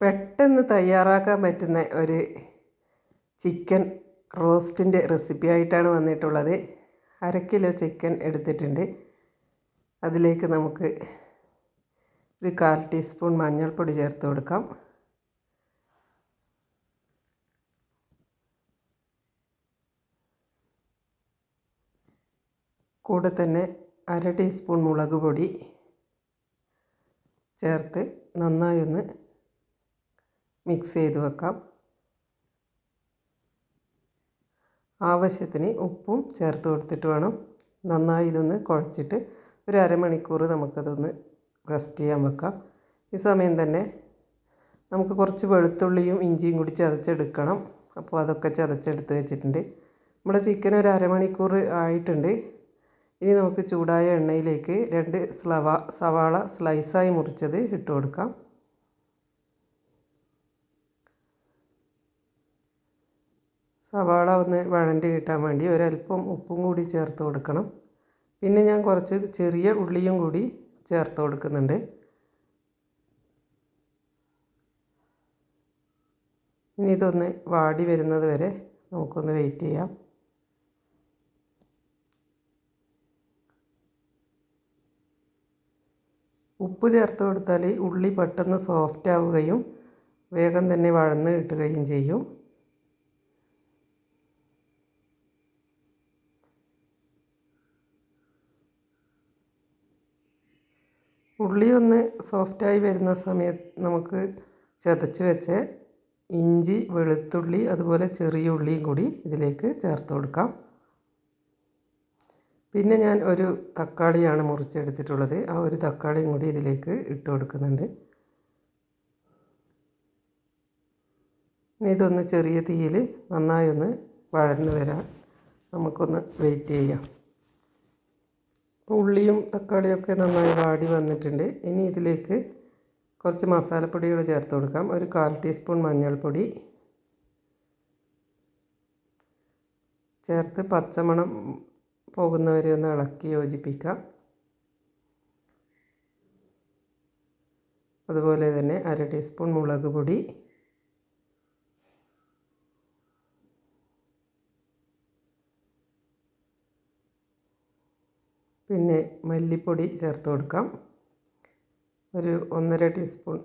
പെട്ടെന്ന് തയ്യാറാക്കാൻ പറ്റുന്ന ഒരു ചിക്കൻ റോസ്റ്റിന്റെ റെസിപ്പി ആയിട്ടാണ് വന്നിട്ടുള്ളത്. അര കിലോ ചിക്കൻ എടുത്തിട്ടുണ്ട്. അതിലേക്ക് നമുക്ക് ഒരു കാൽ ടീസ്പൂൺ മഞ്ഞൾപ്പൊടി ചേർത്ത് കൊടുക്കാം. കൂടെ തന്നെ അര ടീസ്പൂൺ മുളക് പൊടി ചേർത്ത് നന്നായി ഒന്ന് മിക്സ് ചെയ്ത് വെക്കാം. ആവശ്യത്തിന് ഉപ്പും ചേർത്ത് കൊടുത്തിട്ട് വേണം. നന്നായി ഇതൊന്ന് കുഴച്ചിട്ട് ഒരു അരമണിക്കൂർ നമുക്കതൊന്ന് റെസ്റ്റ് ചെയ്യാൻ വെക്കാം. ഈ സമയം തന്നെ നമുക്ക് കുറച്ച് വെളുത്തുള്ളിയും ഇഞ്ചിയും കൂടി ചതച്ചെടുക്കണം. അപ്പോൾ അതൊക്കെ ചതച്ചെടുത്ത് വെച്ചിട്ടുണ്ട്. നമ്മുടെ ചിക്കൻ ഒരു അരമണിക്കൂർ ആയിട്ടുണ്ട്. ഇനി നമുക്ക് ചൂടായ എണ്ണയിലേക്ക് രണ്ട് സ്ലവ സവാള സ്ലൈസായി മുറിച്ചത് ഇട്ട് കൊടുക്കാം. സവാള ഒന്ന് വഴണ്ടി കിട്ടാൻ വേണ്ടി ഒരല്പം ഉപ്പും കൂടി ചേർത്ത് കൊടുക്കണം. പിന്നെ ഞാൻ കുറച്ച് ചെറിയ ഉള്ളിയും കൂടി ചേർത്ത് കൊടുക്കുന്നുണ്ട്. ഇനി ഇതൊന്ന് വാടി വരുന്നത് വരെ നമുക്കൊന്ന് വെയിറ്റ് ചെയ്യാം. ഉപ്പ് ചേർത്ത് കൊടുത്താൽ ഉള്ളി പെട്ടെന്ന് സോഫ്റ്റ് ആവുകയും വേഗം തന്നെ വഴന്ന് കിട്ടുകയും ചെയ്യും. ഉള്ളി ഒന്ന് സോഫ്റ്റായി വരുന്ന സമയത്ത് നമുക്ക് ചതച്ച് വെച്ച ഇഞ്ചി വെളുത്തുള്ളി അതുപോലെ ചെറിയ ഉള്ളിയും കൂടി ഇതിലേക്ക് ചേർത്ത് കൊടുക്കാം. പിന്നെ ഞാൻ ഒരു തക്കാളിയാണ് മുറിച്ചെടുത്തിട്ടുള്ളത്. ആ ഒരു തക്കാളിയും കൂടി ഇതിലേക്ക് ഇട്ട് കൊടുക്കുന്നുണ്ട്. ഇതൊന്ന് ചെറിയ തീയിൽ നന്നായി ഒന്ന് വഴന്ന് വരാൻ നമുക്കൊന്ന് വെയിറ്റ് ചെയ്യാം. ഉള്ളിയും തക്കാളിയൊക്കെ നന്നായി വാടി വന്നിട്ടുണ്ട്. ഇനി ഇതിലേക്ക് കുറച്ച് മസാലപ്പൊടികൾ ചേർത്ത് കൊടുക്കാം. ഒരു കാൽ ടീസ്പൂൺ മഞ്ഞൾപ്പൊടി ചേർത്ത് പച്ചമണം പോകുന്നവരെ ഒന്ന് ഇളക്കി യോജിപ്പിക്കാം. അതുപോലെ തന്നെ അര ടീസ്പൂൺ മുളക് പൊടി പിന്നെ മല്ലിപ്പൊടി ചേർത്ത് കൊടുക്കാം. ഒരു ഒന്നര ടീസ്പൂൺ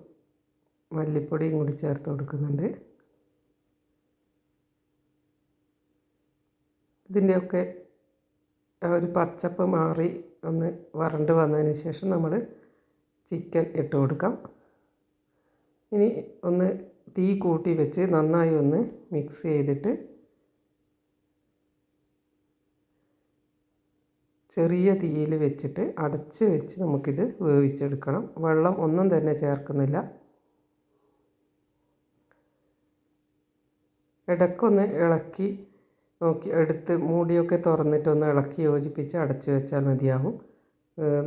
മല്ലിപ്പൊടിയും കൂടി ചേർത്ത് കൊടുക്കുന്നുണ്ട്. ഇതിന്റെയൊക്കെ ഒരു പച്ചപ്പ് മാറി ഒന്ന് വരണ്ട് വന്നതിന് ശേഷം നമ്മൾ ചിക്കൻ ഇട്ട് കൊടുക്കാം. ഇനി ഒന്ന് തീ കൂട്ടി വെച്ച് നന്നായി ഒന്ന് മിക്സ് ചെയ്തിട്ട് ചെറിയ തീയിൽ വെച്ചിട്ട് അടച്ച് വെച്ച് നമുക്കിത് വേവിച്ചെടുക്കണം. വെള്ളം ഒന്നും തന്നെ ചേർക്കുന്നില്ല. ഇടയ്ക്കൊന്ന് ഇളക്കി നോക്കി എടുത്ത് മൂടിയൊക്കെ തുറന്നിട്ടൊന്ന് ഇളക്കി യോജിപ്പിച്ച് അടച്ചു വെച്ചാൽ മതിയാകും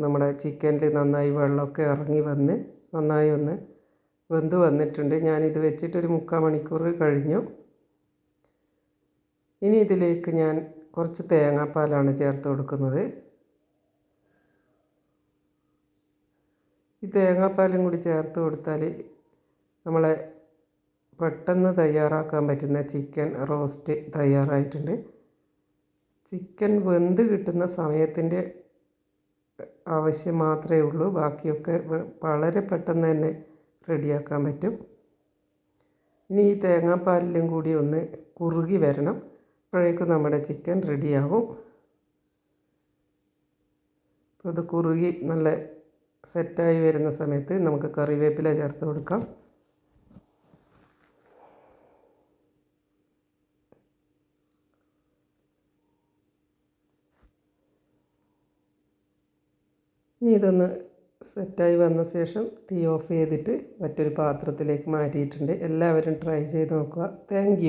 നമ്മുടെ ചിക്കനിൽ നന്നായി വെള്ളമൊക്കെ ഇറങ്ങി വന്ന് നന്നായി ഒന്ന് വെന്ത് വന്നിട്ടുണ്ട്. ഞാനിത് വെച്ചിട്ടൊരു മുക്കാൽ മണിക്കൂർ കഴിഞ്ഞു. ഇനി ഇതിലേക്ക് ഞാൻ കുറച്ച് തേങ്ങാപ്പാലാണ് ചേർത്ത് കൊടുക്കുന്നത്. ഈ തേങ്ങാപ്പാലും കൂടി ചേർത്ത് കൊടുത്താൽ നമ്മളെ പെട്ടെന്ന് തയ്യാറാക്കാൻ പറ്റുന്ന ചിക്കൻ റോസ്റ്റ് തയ്യാറായിട്ടുണ്ട്. ചിക്കൻ വെന്ത് കിട്ടുന്ന സമയത്തിന്റെ ആവശ്യം മാത്രമേ ഉള്ളൂ. ബാക്കിയൊക്കെ വളരെ പെട്ടെന്ന് തന്നെ റെഡിയാക്കാൻ പറ്റും. ഇനി ഈ തേങ്ങാപ്പാലിലും കൂടി ഒന്ന് കുറുകി വരണം. അപ്പോഴേക്കും നമ്മുടെ ചിക്കൻ റെഡിയാകും. അപ്പോൾ അത് കുറുകി നല്ല സെറ്റായി വരുന്ന സമയത്ത് നമുക്ക് കറിവേപ്പില ചേർത്ത് കൊടുക്കാം. ഇനി ഇതൊന്ന് സെറ്റായി വന്ന ശേഷം തീ ഓഫ് ചെയ്തിട്ട് മറ്റൊരു പാത്രത്തിലേക്ക് മാറ്റിയിട്ടുണ്ട്. എല്ലാവരും ട്രൈ ചെയ്ത് നോക്കുക. താങ്ക്